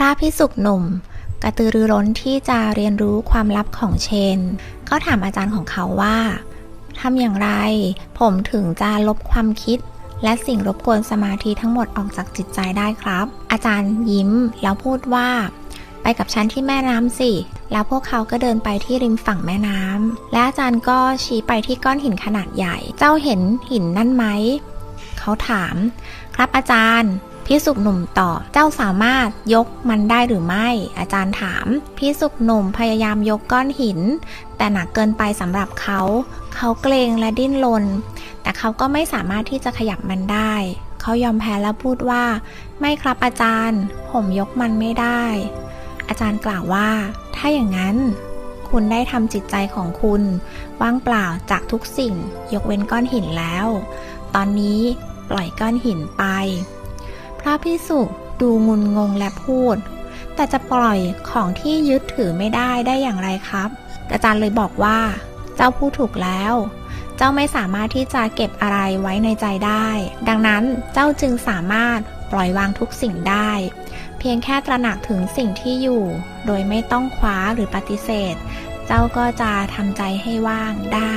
ระพิสุกหนุ่ม กระตือรือร้นที่จะเรียนรู้ความลับของเชน ก็ถามอาจารย์ของเขาว่าทำอย่างไร ผมถึงจะลบความคิด และสิ่งรบกวนสมาธิทั้งหมดออกจากจิตใจได้ครับ อาจารย์ยิ้มแล้วพูดว่า ไปกับฉันที่แม่น้ำสิ แล้วพวกเขาก็เดินไปที่ริมฝั่งแม่น้ำและอาจารย์ก็ชี้ไปที่ก้อนหินขนาดใหญ่ เจ้าเห็นหินนั่นไหม เขาถาม ครับอาจารย์ พี่สุกหนุ่มตอบ เจ้าสามารถยกมันได้หรือไม่ อาจารย์ถาม พี่สุกหนุ่มพยายามยกก้อนหิน แต่หนักเกินไปสำหรับเขา เขาเกรงและดิ้นรน แต่เขาก็ไม่สามารถที่จะขยับมันได้ เขายอมแพ้แล้วพูดว่า ไม่ครับอาจารย์ ผมยกมันไม่ได้ อาจารย์กล่าวว่า ถ้าอย่างนั้นคุณได้ทำจิตใจของคุณว่างเปล่าจากทุกสิ่ง ยกเว้นก้อนหินแล้ว ตอนนี้ปล่อยก้อนหินไป พระพิสุดูงุนงงและพูด แต่จะปล่อยของที่ยึดถือไม่ได้ได้อย่างไรครับ อาจารย์เลยบอกว่า เจ้าพูดถูกแล้ว เจ้าไม่สามารถที่จะเก็บอะไรไว้ในใจได้ ดังนั้นเจ้าจึงสามารถปล่อยวางทุกสิ่งได้ เพียงแค่ตระหนักถึงสิ่งที่อยู่ โดยไม่ต้องคว้าหรือปฏิเสธ เจ้าก็จะทำใจให้ว่างได้